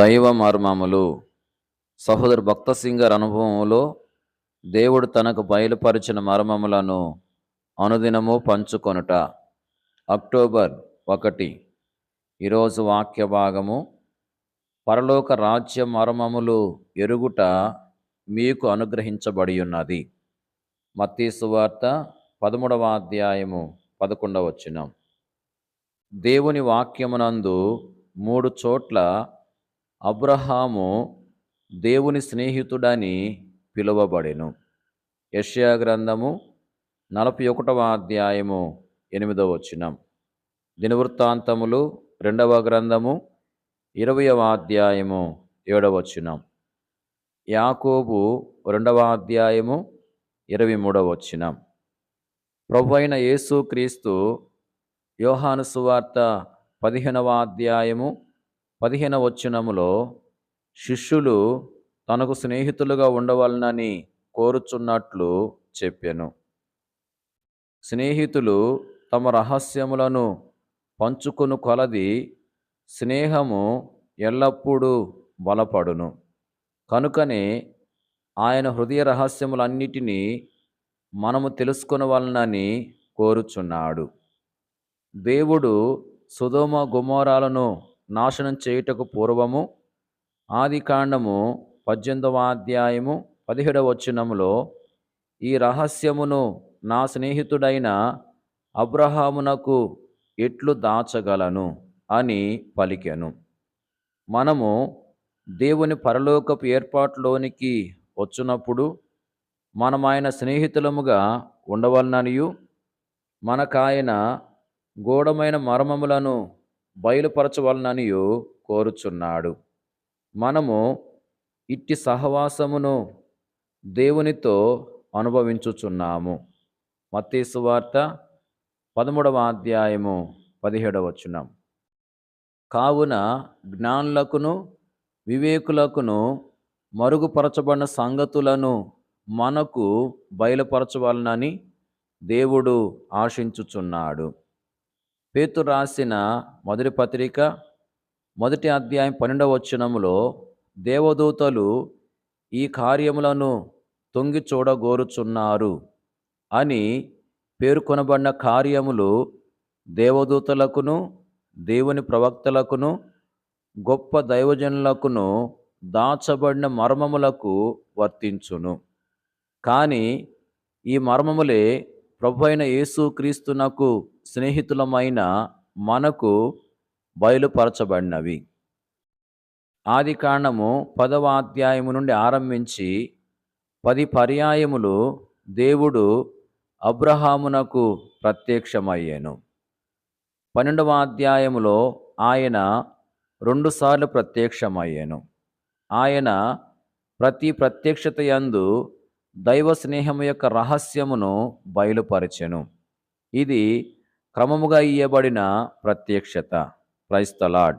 దైవ మర్మములు. సహోదరు భక్త సింగర్ అనుభవంలో దేవుడు తనకు బయలుపరిచిన మర్మములను అనుదినము పంచుకొనుట. అక్టోబర్ ఒకటి ఈరోజు వాక్య భాగము. పరలోక రాజ్య మర్మములు ఎరుగుట మీకు అనుగ్రహించబడి ఉన్నది. మత్తీసు సువార్త పదమూడవ అధ్యాయము పదకొండవ వచనం. దేవుని వాక్యమునందు మూడు చోట్ల అబ్రహాము దేవుని స్నేహితుడని పిలువబడెను. యష్యా గ్రంథము నలభై ఒకటవ అధ్యాయము ఎనిమిదవ వచనం. దినవృత్తాంతములు రెండవ గ్రంథము ఇరవయవ అధ్యాయము ఏడవ వచనం. యాకోబు రెండవ అధ్యాయము ఇరవై మూడవ వచనం. ప్రభు అయిన యేసుక్రీస్తు యోహాను సువార్త పదిహేనవ అధ్యాయము పదిహేన వచనములో శిష్యులు తనకు స్నేహితులుగా ఉండవలనని కోరుచున్నట్లు చెప్పాను. స్నేహితులు తమ రహస్యములను పంచుకొను కొలది స్నేహము ఎల్లప్పుడూ బలపడును. కనుకనే ఆయన హృదయ రహస్యములన్నిటినీ మనము తెలుసుకునవలనని కోరుచున్నాడు. దేవుడు సుధోమ గుమోరాలను నాశనం చేయుటకు పూర్వము. ఆది కాండము పద్దెనిమిదవ అధ్యాయము పదిహేడవ వచనములో ఈ రహస్యమును నా స్నేహితుడైన అబ్రహామునకు ఎట్లు దాచగలను అని పలికెను. మనము దేవుని పరలోకపు ఏర్పాటులోనికి వచ్చినప్పుడు మనం ఆయన స్నేహితులముగా ఉండవలననియు మనకాయన గూఢమైన మర్మములను బయలుపరచవలననియు కోరుచున్నాడు. మనము ఇట్టి సహవాసమును దేవునితో అనుభవించుచున్నాము. మత్తీసు వార్త పదమూడవ అధ్యాయము పదిహేడవ వచనం. కావున జ్ఞానులకును వివేకులకును మరుగుపరచబడిన సంగతులను మనకు బయలుపరచవలనని దేవుడు ఆశించుచున్నాడు. పేతు రాసిన మొదటి పత్రిక మొదటి అధ్యాయం పన్నెండవ వచనములో దేవదూతలు ఈ కార్యములను తొంగి చూడగోరుచున్నారు అని పేర్కొనబడిన కార్యములు దేవదూతలకును దేవుని ప్రవక్తలకును గొప్ప దైవజనులకును దాచబడిన మర్మములకు వర్తించును. కానీ ఈ మర్మములే ప్రభు అయిన యేసుక్రీస్తునకు స్నేహితులమైన మనకు బయలుపరచబడినవి. ఆది కాండము పదవ అధ్యాయము నుండి ఆరంభించి పది పర్యాయములు దేవుడు అబ్రహామునకు ప్రత్యక్షమయ్యాను. పన్నెండవ అధ్యాయములో ఆయన రెండుసార్లు ప్రత్యక్షమయ్యాను. ఆయన ప్రతి ప్రత్యక్షత యందు దైవ స్నేహము యొక్క రహస్యమును బయలుపరచెను. ఇది క్రమముగా ఇయ్యబడిన ప్రత్యక్షత. క్రైస్తలాడ్